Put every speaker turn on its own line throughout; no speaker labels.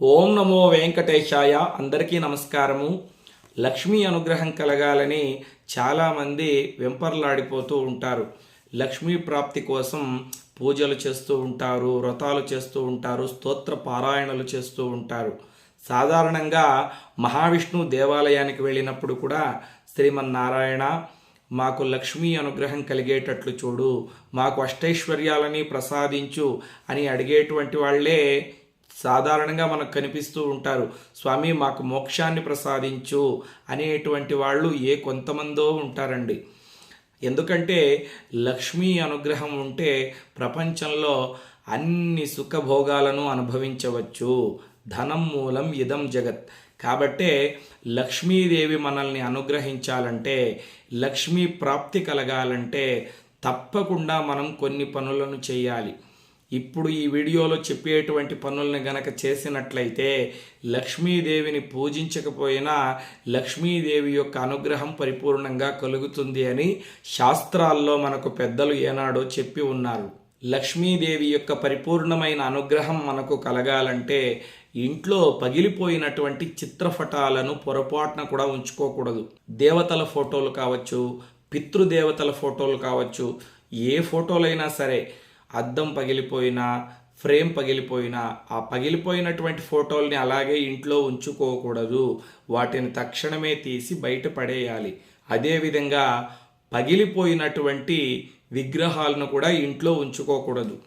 ఓం నమో వెంకటేశాయ. అందరికీ నమస్కారము. లక్ష్మీ అనుగ్రహం కలగాలని చాలామంది వెంపర్లాడిపోతూ ఉంటారు. లక్ష్మీ ప్రాప్తి కోసం పూజలు చేస్తూ ఉంటారు వ్రతాలు చేస్తూ ఉంటారు స్తోత్ర పారాయణలు చేస్తూ ఉంటారు. సాధారణంగా మహావిష్ణు దేవాలయానికి వెళ్ళినప్పుడు కూడా శ్రీమన్నారాయణ మాకు లక్ష్మీ అనుగ్రహం కలిగేటట్లు చూడు మాకు అష్టైశ్వర్యాలని ప్రసాదించు అని అడిగేటువంటి వాళ్ళే సాధారణంగా మనకు కనిపిస్తూ ఉంటారు స్వామి మాకు మోక్షాన్ని ప్రసాదించు అనేటువంటి వాళ్ళు ఏ కొంతమందో ఉంటారండి. ఎందుకంటే లక్ష్మీ అనుగ్రహం ఉంటే ప్రపంచంలో అన్ని సుఖభోగాలను అనుభవించవచ్చు. ధనం మూలం ఇదం జగత్. కాబట్టే లక్ష్మీదేవి మనల్ని అనుగ్రహించాలంటే లక్ష్మీ ప్రాప్తి కలగాలంటే తప్పకుండా మనం కొన్ని పనులను చేయాలి. ఇప్పుడు ఈ వీడియోలో చెప్పేటువంటి పనుల్ని గనక చేసినట్లయితే లక్ష్మీదేవిని పూజించకపోయినా లక్ష్మీదేవి యొక్క అనుగ్రహం పరిపూర్ణంగా కలుగుతుంది అని శాస్త్రాల్లో మనకు పెద్దలు ఏనాడో చెప్పి ఉన్నారు. లక్ష్మీదేవి యొక్క పరిపూర్ణమైన అనుగ్రహం మనకు కలగాలంటే ఇంట్లో పగిలిపోయినటువంటి చిత్రపటాలను పొరపాటున కూడా ఉంచుకోకూడదు. దేవతల ఫోటోలు కావచ్చు పితృదేవతల ఫోటోలు కావచ్చు ఏ ఫోటోలైనా సరే అద్దం పగిలిపోయినా ఫ్రేమ్ పగిలిపోయినా ఆ పగిలిపోయినటువంటి ఫోటోల్ని అలాగే ఇంట్లో ఉంచుకోకూడదు. వాటిని తక్షణమే తీసి బయట పడేయాలి. అదేవిధంగా పగిలిపోయినటువంటి విగ్రహాలను కూడా ఇంట్లో ఉంచుకోకూడదు.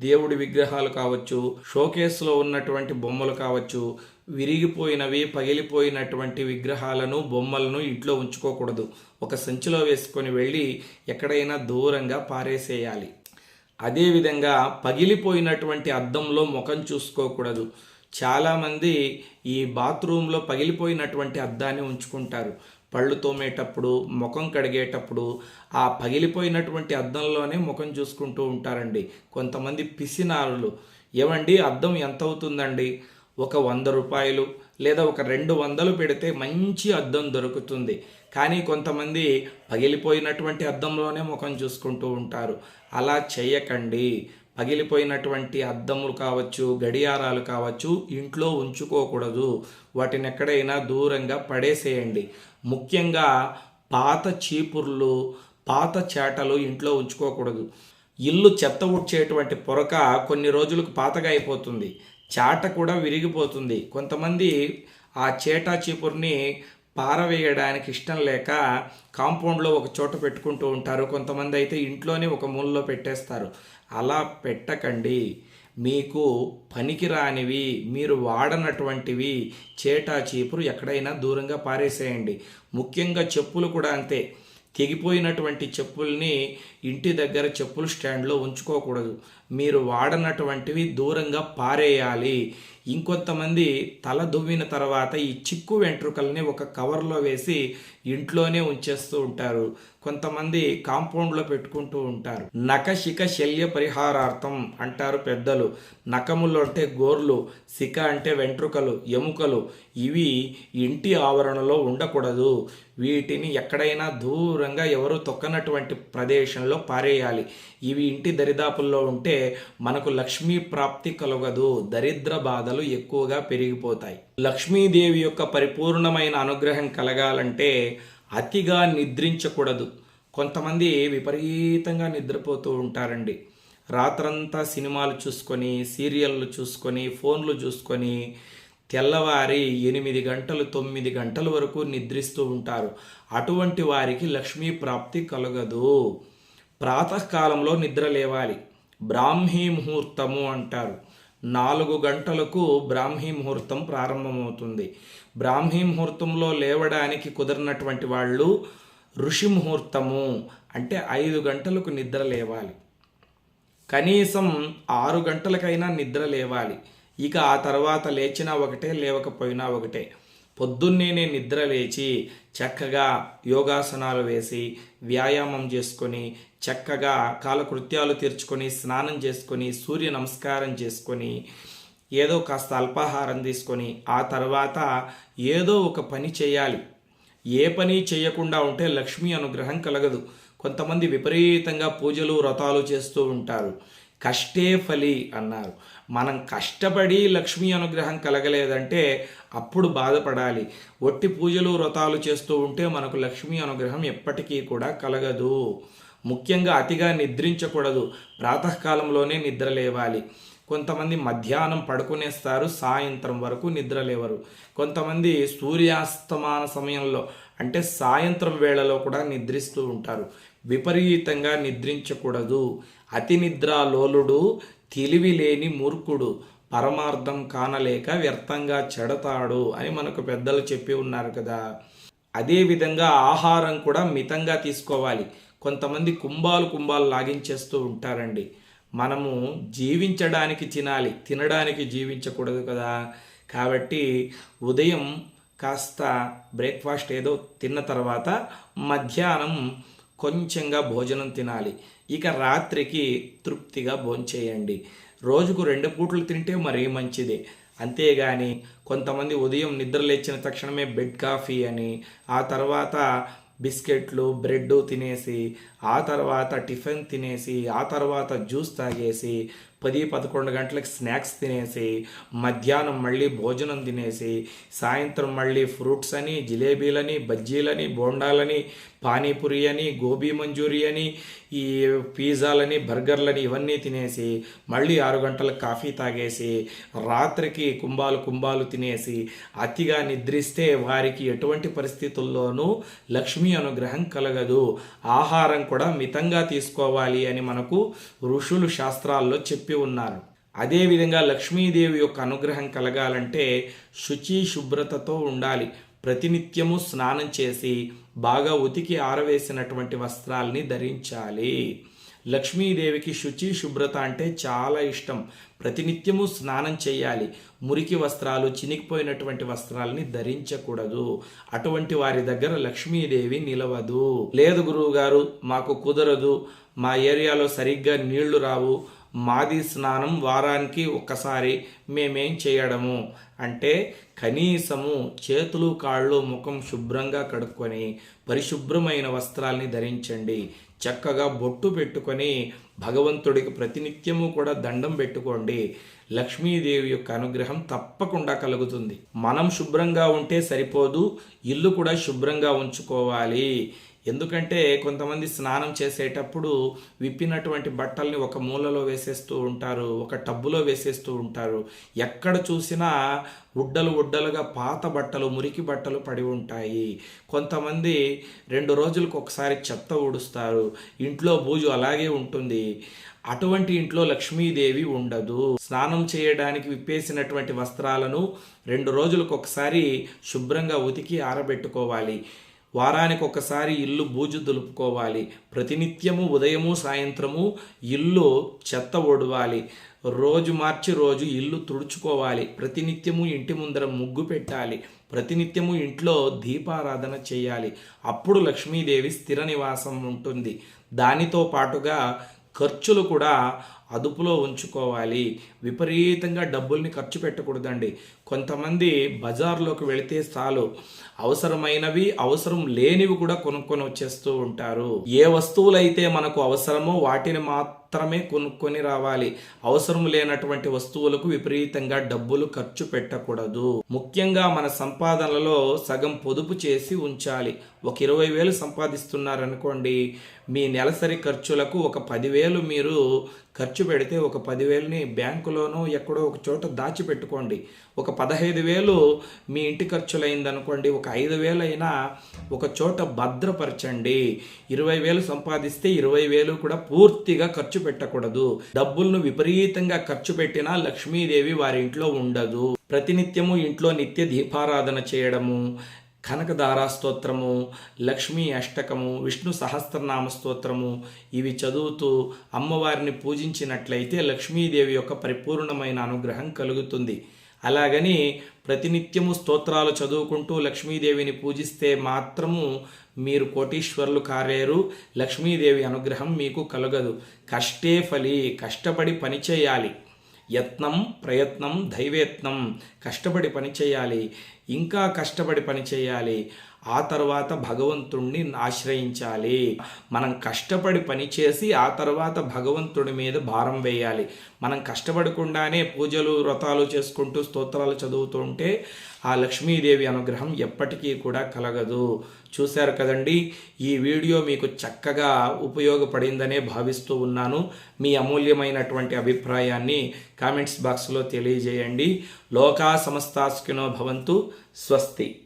దేవుడి విగ్రహాలు కావచ్చు షోకేస్లో ఉన్నటువంటి బొమ్మలు కావచ్చు విరిగిపోయినవి పగిలిపోయినటువంటి విగ్రహాలను బొమ్మలను ఇంట్లో ఉంచుకోకూడదు. ఒక సంచిలో వేసుకొని వెళ్ళి ఎక్కడైనా దూరంగా పారేసేయాలి. అదేవిధంగా పగిలిపోయినటువంటి అద్దంలో ముఖం చూసుకోకూడదు. చాలామంది ఈ బాత్రూంలో పగిలిపోయినటువంటి అద్దాన్ని ఉంచుకుంటారు. పళ్ళు తోమేటప్పుడు ముఖం కడిగేటప్పుడు ఆ పగిలిపోయినటువంటి అద్దంలోనే ముఖం చూసుకుంటూ ఉంటారండి. కొంతమంది పిసినారులు. ఏమండి అద్దం ఎంత అవుతుందండి ఒక వంద రూపాయలు లేదా ఒక రెండు వందలు పెడితే మంచి అద్దం దొరుకుతుంది. కానీ కొంతమంది పగిలిపోయినటువంటి అద్దంలోనే ముఖం చూసుకుంటూ ఉంటారు. అలా చేయకండి. పగిలిపోయినటువంటి అద్దములు కావచ్చు గడియారాలు కావచ్చు ఇంట్లో ఉంచుకోకూడదు. వాటిని ఎక్కడైనా దూరంగా పడేసేయండి. ముఖ్యంగా పాత చీపుర్లు పాత చేటలు ఇంట్లో ఉంచుకోకూడదు. ఇల్లు చెత్త ఉడ్చేటువంటి పొరక కొన్ని రోజులకు పాతగా అయిపోతుంది. చాట కూడా విరిగిపోతుంది. కొంతమంది ఆ చేటా చీపుర్ని పారవేయడానికి ఇష్టం లేక కాంపౌండ్లో ఒక చోట పెట్టుకుంటూ ఉంటారు. కొంతమంది అయితే ఇంట్లోనే ఒక మూలలో పెట్టేస్తారు. అలా పెట్టకండి. మీకు పనికిరానివి మీరు వాడనటువంటివి చేటా చీపురు ఎక్కడైనా దూరంగా పారేసేయండి. ముఖ్యంగా చెప్పులు కూడా అంతే. తెగిపోయినటువంటి చెప్పుల్ని ఇంటి దగ్గర చెప్పులు స్టాండ్లో ఉంచుకోకూడదు. మీరు వాడనటువంటివి దూరంగా పారేయాలి. ఇంకొంతమంది తల దువ్విన తర్వాత ఈ చిక్కు వెంట్రుకల్ని ఒక కవర్లో వేసి ఇంట్లోనే ఉంచేస్తూ ఉంటారు. కొంతమంది కాంపౌండ్లో పెట్టుకుంటూ ఉంటారు. నఖశిఖ శల్య పరిహారార్థం అంటారు పెద్దలు. నఖములు అంటే గోర్లు శిఖ అంటే వెంట్రుకలు ఎముకలు. ఇవి ఇంటి ఆవరణలో ఉండకూడదు. వీటిని ఎక్కడైనా దూరంగా ఎవరు తొక్కనటువంటి ప్రదేశంలో పారేయాలి. ఇవి ఇంటి దరిదాపుల్లో ఉంటే మనకు లక్ష్మీ ప్రాప్తి కలగదు. దరిద్ర బాధలు ఎక్కువగా పెరిగిపోతాయి. లక్ష్మీదేవి యొక్క పరిపూర్ణమైన అనుగ్రహం కలగాలంటే అతిగా నిద్రించకూడదు. కొంతమంది విపరీతంగా నిద్రపోతూ ఉంటారండి. రాత్రంతా సినిమాలు చూసుకొని సీరియళ్ళు చూసుకొని ఫోన్లు చూసుకొని తెల్లవారి ఎనిమిది గంటలు తొమ్మిది గంటల వరకు నిద్రిస్తూ ఉంటారు. అటువంటి వారికి లక్ష్మీ ప్రాప్తి కలగదు. ప్రాతకాలంలో నిద్ర లేవాలి. బ్రాహ్మీ ముహూర్తము అంటారు. నాలుగు గంటలకు బ్రాహ్మీ ముహూర్తం ప్రారంభమవుతుంది. బ్రాహ్మీ ముహూర్తంలో లేవడానికి కుదిరినటువంటి వాళ్ళు ఋషి ముహూర్తము అంటే ఐదు గంటలకు నిద్ర లేవాలి. కనీసం ఆరు గంటలకైనా నిద్ర లేవాలి. ఇక ఆ తర్వాత లేచినా ఒకటే లేవకపోయినా ఒకటే. పొద్దున్నేనే నిద్ర లేచి చక్కగా యోగాసనాలు వేసి వ్యాయామం చేసుకొని చక్కగా కాలకృత్యాలు తీర్చుకొని స్నానం చేసుకొని సూర్య నమస్కారం చేసుకొని ఏదో కాస్త అల్పాహారం తీసుకొని ఆ తర్వాత ఏదో ఒక పని చేయాలి. ఏ పని చేయకుండా ఉంటే లక్ష్మీ అనుగ్రహం కలగదు. కొంతమంది విపరీతంగా పూజలు వ్రతాలు చేస్తూ ఉంటారు. కష్టే ఫలి అన్నారు. మనం కష్టపడి లక్ష్మీ అనుగ్రహం కలగలేదంటే అప్పుడు బాధపడాలి. ఒట్టి పూజలు వ్రతాలు చేస్తూ ఉంటే మనకు లక్ష్మీ అనుగ్రహం ఎప్పటికీ కూడా కలగదు. ముఖ్యంగా అతిగా నిద్రించకూడదు. ప్రాతకాలంలోనే నిద్ర లేవాలి. కొంతమంది మధ్యాహ్నం పడుకునేస్తారు సాయంత్రం వరకు నిద్ర లేవరు. కొంతమంది సూర్యాస్తమాన సమయంలో అంటే సాయంత్రం వేళలో కూడా నిద్రిస్తూ ఉంటారు. విపరీతంగా నిద్రించకూడదు. అతి నిద్ర లోలుడు తెలివి లేని మూర్ఖుడు పరమార్థం కానలేక వ్యర్థంగా చెడతాడు అని మనకు పెద్దలు చెప్పి ఉన్నారు కదా. అదేవిధంగా ఆహారం కూడా మితంగా తీసుకోవాలి. కొంతమంది కుంభాలు కుంభాలు లాగించేస్తూ ఉంటారండి. మనము జీవించడానికి తినాలి తినడానికి జీవించకూడదు కదా. కాబట్టి ఉదయం కాస్త బ్రేక్ఫాస్ట్ ఏదో తిన్న తర్వాత మధ్యాహ్నం కొంచెంగా భోజనం తినాలి. ఇక రాత్రికి తృప్తిగా భోంచేయండి. రోజుకు రెండు పూటలు తింటే మరీ మంచిది. అంతేగాని కొంతమంది ఉదయం నిద్ర లేచిన తక్షణమే బెడ్ కాఫీ అని ఆ తర్వాత బిస్కెట్లు బ్రెడ్ తినేసి ఆ తర్వాత టిఫిన్ తినేసి ఆ తర్వాత జ్యూస్ తాగేసి పది పదకొండు గంటలకు స్నాక్స్ తినేసి మధ్యాహ్నం మళ్ళీ భోజనం తినేసి సాయంత్రం మళ్ళీ ఫ్రూట్స్ అని జిలేబీలని బజ్జీలని బోండాలని పానీపూరి అని గోబీ మంచూరి అని ఈ పిజ్జాలని బర్గర్లని ఇవన్నీ తినేసి మళ్ళీ ఆరు గంటలకు కాఫీ తాగేసి రాత్రికి కుంభాలు కుంభాలు తినేసి అతిగా నిద్రిస్తే వారికి ఎటువంటి పరిస్థితుల్లోనూ లక్ష్మీ అనుగ్రహం కలగదు. ఆహారం కూడా మితంగా తీసుకోవాలి అని మనకు ఋషులు శాస్త్రాల్లో చెప్పి ఉన్నారు. అదేవిధంగా లక్ష్మీదేవి యొక్క అనుగ్రహం కలగాలంటే శుచి శుభ్రతతో ఉండాలి. ప్రతినిత్యము స్నానం చేసి బాగా ఉతికి ఆరవేసినటువంటి వస్త్రాల్ని ధరించాలి. లక్ష్మీదేవికి శుచి శుభ్రత అంటే చాలా ఇష్టం. ప్రతినిత్యము స్నానం చేయాలి. మురికి వస్త్రాలు చినిగిపోయినటువంటి వస్త్రాలని ధరించకూడదు. అటువంటి వారి దగ్గర లక్ష్మీదేవి నిలవదు. లేదు గురువు గారు మాకు కుదరదు. మా ఏరియాలో సరిగ్గా నీళ్ళు రావు. మాది స్నానం వారానికి ఒక్కసారి మేమేం చేయడము? అంటే కనీసము చేతులు కాళ్ళు ముఖం శుభ్రంగా కడుక్కొని పరిశుభ్రమైన వస్త్రాల్ని ధరించండి. చక్కగా బొట్టు పెట్టుకొని భగవంతుడికి ప్రతినిత్యము కూడా దండం పెట్టుకోండి. లక్ష్మీదేవి యొక్క అనుగ్రహం తప్పకుండా కలుగుతుంది. మనం శుభ్రంగా ఉంటే సరిపోదు. ఇల్లు కూడా శుభ్రంగా ఉంచుకోవాలి. ఎందుకంటే కొంతమంది స్నానం చేసేటప్పుడు విప్పినటువంటి బట్టల్ని ఒక మూలలో వేసేస్తూ ఉంటారు ఒక టబ్బులో వేసేస్తూ ఉంటారు. ఎక్కడ చూసినా ఉడ్డలు ఉడ్డలుగా పాత బట్టలు మురికి బట్టలు పడి ఉంటాయి. కొంతమంది రెండు రోజులకు ఒకసారి చెత్త ఊడుస్తారు. ఇంట్లో బూజు అలాగే ఉంటుంది. అటువంటి ఇంట్లో లక్ష్మీదేవి ఉండదు. స్నానం చేయడానికి విప్పేసినటువంటి వస్త్రాలను రెండు రోజులకు ఒకసారి శుభ్రంగా ఉతికి ఆరబెట్టుకోవాలి. వారానికి ఒకసారి ఇల్లు బూజు దులుపుకోవాలి. ప్రతినిత్యము ఉదయము సాయంత్రము ఇల్లు చెత్త ఒడవాలి. రోజు మార్చి రోజు ఇల్లు తుడుచుకోవాలి. ప్రతినిత్యము ఇంటి ముందర ముగ్గు పెట్టాలి. ప్రతినిత్యము ఇంట్లో దీపారాధన చేయాలి. అప్పుడు లక్ష్మీదేవి స్థిర నివాసం ఉంటుంది. దానితో పాటుగా ఖర్చులు కూడా అదుపులో ఉంచుకోవాలి. విపరీతంగా డబ్బుల్ని ఖర్చు పెట్టకూడదండి. కొంతమంది బజార్లోకి వెళితే చాలు అవసరమైనవి అవసరం లేనివి కూడా కొనుక్కొని వచ్చేస్తూ ఉంటారు. ఏ వస్తువులైతే మనకు అవసరమో వాటిని మాత్రమే కొనుక్కొని రావాలి. అవసరం లేనటువంటి వస్తువులకు విపరీతంగా డబ్బులు ఖర్చు పెట్టకూడదు. ముఖ్యంగా మన సంపాదనలో సగం పొదుపు చేసి ఉంచాలి. ఒక ఇరవై వేలు సంపాదిస్తున్నారనుకోండి మీ నెలసరి ఖర్చులకు ఒక పదివేలు మీరు ఖర్చు పెడితే ఒక పదివేలని బ్యాంకులోనో ఎక్కడో ఒక చోట దాచిపెట్టుకోండి. ఒక పదహైదు వేలు మీ ఇంటి ఖర్చులైంది అనుకోండి ఒక ఐదు వేలైనా ఒక చోట భద్రపరచండి. ఇరవై వేలు సంపాదిస్తే ఇరవై వేలు కూడా పూర్తిగా ఖర్చు పెట్టకూడదు. డబ్బులను విపరీతంగా ఖర్చు పెట్టినా లక్ష్మీదేవి వారి ఇంట్లో ఉండదు. ప్రతినిత్యము ఇంట్లో నిత్య దీపారాధన చేయడము కనకదారా స్తోత్రము లక్ష్మీ అష్టకము విష్ణు సహస్రనామ స్తోత్రము ఇవి చదువుతూ అమ్మవారిని పూజించినట్లయితే లక్ష్మీదేవి యొక్క పరిపూర్ణమైన అనుగ్రహం కలుగుతుంది. అలాగని ప్రతినిత్యము స్తోత్రాలు చదువుకుంటూ లక్ష్మీదేవిని పూజిస్తే మాత్రము మీరు కోటీశ్వరులు కారేరు లక్ష్మీదేవి అనుగ్రహం మీకు కలగదు. కష్టే ఫలి కష్టపడి పని చేయాలి. యత్నం ప్రయత్నం దైవేత్నం. కష్టపడి పని చేయాలి. ఇంకా కష్టపడి పని చేయాలి. ఆ తర్వాత భగవంతుణ్ణి ఆశ్రయించాలి. మనం కష్టపడి పనిచేసి ఆ తర్వాత భగవంతుడి మీద భారం వేయాలి. మనం కష్టపడకుండానే పూజలు వ్రతాలు చేసుకుంటూ స్తోత్రాలు చదువుతుంటే ఆ లక్ష్మీదేవి అనుగ్రహం ఎప్పటికీ కూడా కలగదు. చూశారు కదండి ఈ వీడియో మీకు చక్కగా ఉపయోగపడిందనే భావిస్తూ ఉన్నాను. మీ అమూల్యమైనటువంటి అభిప్రాయాన్ని కామెంట్స్ బాక్స్లో తెలియజేయండి. లోకా సమస్తాస్కినో భవంతు స్వస్తి.